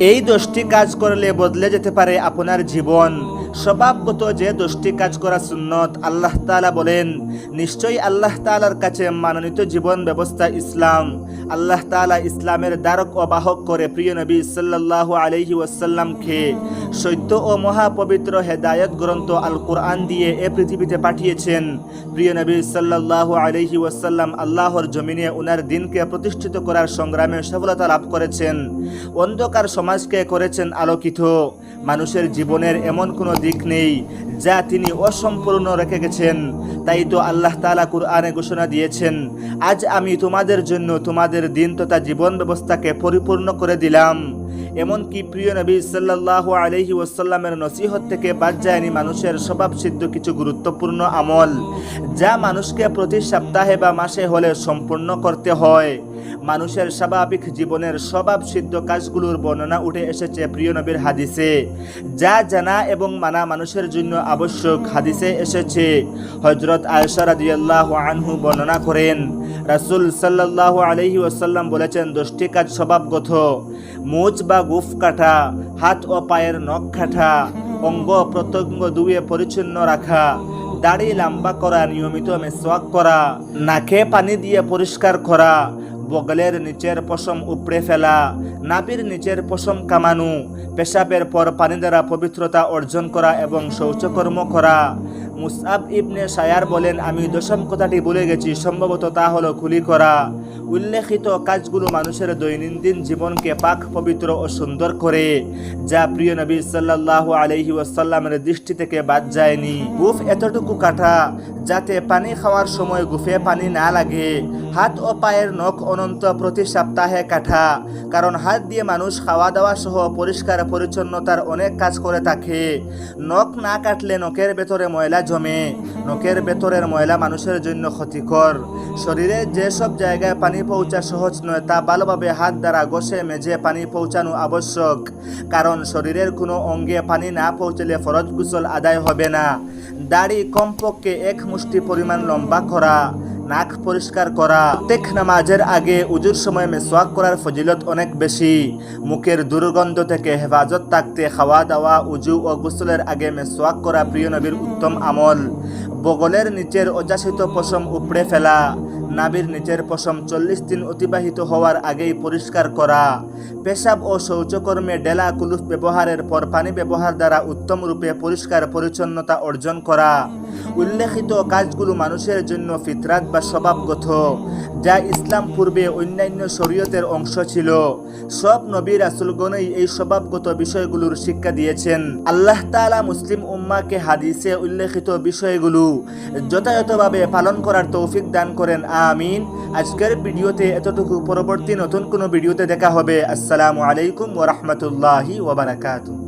এই দশটি কাজ করলে বদলে যেতে পারে আপনার জীবন। স্বভাবগত যে দশটি কাজ করা সুন্নত, আল্লাহ তালা বলেন, নিশ্চয়ই আল্লাহ তাআলার কাছে মাননীত জীবন ব্যবস্থা ইসলাম। আল্লাহ তাআলা ইসলামের দ্বারক ও বাহক করে প্রিয় নবী সাল্লাল্লাহু আলাইহি ওয়াসাল্লামকে সত্য ও মহাপবিত্র হেদায়ত গ্রন্থ আল কোরআন দিয়ে এ পৃথিবীতে পাঠিয়েছেন। প্রিয় নবী সাল্লাল্লাহু আলাইহি ওয়াসাল্লাম আল্লাহর জমিনে উনার দিনকে প্রতিষ্ঠিত করার সংগ্রামে সফলতা লাভ করেছেন। অন্ধকার সমাজকে করেছেন আলোকিত। মানুষের জীবনের এমন কোনো দিক নেই, যা তিনি অসম্পূর্ণ রেখে গেছেন। তাই তো আল্লাহ তাআলা কুরআনে ঘোষণা দিয়েছেন, আজ আমি তোমাদের জন্য তোমাদের দিন তথা জীবন ব্যবস্থাকে পরিপূর্ণ করে দিলাম। এমনকি প্রিয় নবী সাল্লাল্লাহু আলাইহি ওসাল্লামের নসিহত থেকে বাদ যায়নি মানুষের স্বভাব সিদ্ধ কিছু গুরুত্বপূর্ণ আমল, যা মানুষকে প্রতি সপ্তাহে বা মাসে হলে সম্পূর্ণ করতে হয়। মানুষের স্বাভাবিক জীবনের স্বভাব সিদ্ধ কাজগুলোর বর্ণনা উঠে এসেছে প্রিয় নবীর হাদিসে। যা জানা এবং মানা মানুষের জন্য আবশ্যক হাদিসে এসেছে। হজরত আয়সা রাদিয়াল্লাহু আনহু বর্ণনা করেন, রাসূল সাল্লাল্লাহু আলাইহি ওয়াসাল্লাম বলেছেন, দশটি কাজ স্বভাবগত। মুজ বা গুফ কাটা, হাত ও পায়ের নখ কাটা, অঙ্গ প্রত্যঙ্গ দুয়ে পরিচ্ছন্ন রাখা, দাড়ি লম্বা করা, নিয়মিত মেসওয়াক করা, নাকে পানি দিয়ে পরিষ্কার করা বগলের নিচের পশম উপড়ে ফেলা, নাভির নিচের পশম কামানো, পেশাবের পর পানি দ্বারা পবিত্রতা অর্জন করা এবং শৌচকর্ম করা। মুসআব ইবনে সায়ার বলেন, আমি দশম কথাটি বলে গেছি, সম্ভবত তা হলো খুলি করা। উল্লেখিত কাজগুলো মানুষের দৈনন্দিন জীবনকে পাক, পবিত্র ও সুন্দর করে, যা প্রিয় নবী আলাইহি ওয়াসাল্লামের দৃষ্টি থেকে বাদ যায়নি। গুফ এতটুকু কাটা যাতে পানি খাওয়ার সময় গুফে পানি না লাগে। হাত ও পায়ের নখ অনন্ত প্রতি সপ্তাহে কাটা কারণ হাত দিয়ে মানুষ খাওয়া দাওয়া সহ পরিষ্কার পরিচ্ছন্নতার অনেক কাজ করে থাকে নখ না কাটলে নখের ভেতরে ময়লা জমে। নখের ভেতরের ময়লা মানুষের জন্য ক্ষতিকর শরীরে যেসব জায়গায় পানি পৌঁছা সহজ নয়, তা ভালোভাবে হাত দ্বারা ঘষে মেঝে পানি পৌঁছানো আবশ্যক কারণ শরীরের কোনো অঙ্গে পানি না পৌঁছলে ফরজ গুসল আদায় হবে না। দাড়ি কমপক্ষে এক মুষ্টি পরিমাণ লম্বা করা, নাক পরিষ্কার করা, প্রত্যেক নামাজের আগে উজুর সময় মেসওয়াক করার ফজিলত অনেক বেশি। মুখের দুর্গন্ধ থেকে হেফাজত থাকতে খাওয়া দাওয়া, উজু ও গোসলের আগে মেসওয়াক করা প্রিয় নবীর উত্তম আমল। বগলের নিচের অযাচিত পশম উপড়ে ফেলা নাবির নিচের পশম চল্লিশ দিন অতিবাহিত হওয়ার আগেই পরিষ্কার করা। পেশাব ও শৌচকর্মে ডেলা কুলুফ ব্যবহারের পর পানি ব্যবহার দ্বারা উত্তম রূপে পরিষ্কার পরিচ্ছন্নতা অর্জন করা। উল্লেখিত কাজগুলো মানুষের জন্য ফিতরাত বা স্বভাবগত, যা ইসলাম পূর্বে অন্যান্য শরীয়তের অংশ ছিল। সব নবী রাসুলগণই এই স্বভাবগত বিষয়গুলোর শিক্ষা দিয়েছেন। আল্লাহ তাআলা মুসলিম উম্মাকে হাদিসে উল্লেখিত বিষয়গুলো যথাযথভাবে পালন করার তৌফিক দান করেন। আমিন। আজকের ভিডিওতে এতটুকু। পরবর্তী নতুন কোনো ভিডিওতে দেখা হবে। আসসালামু আলাইকুম ওয়া রাহমাতুল্লাহি ওয়া বারাকাতুহু।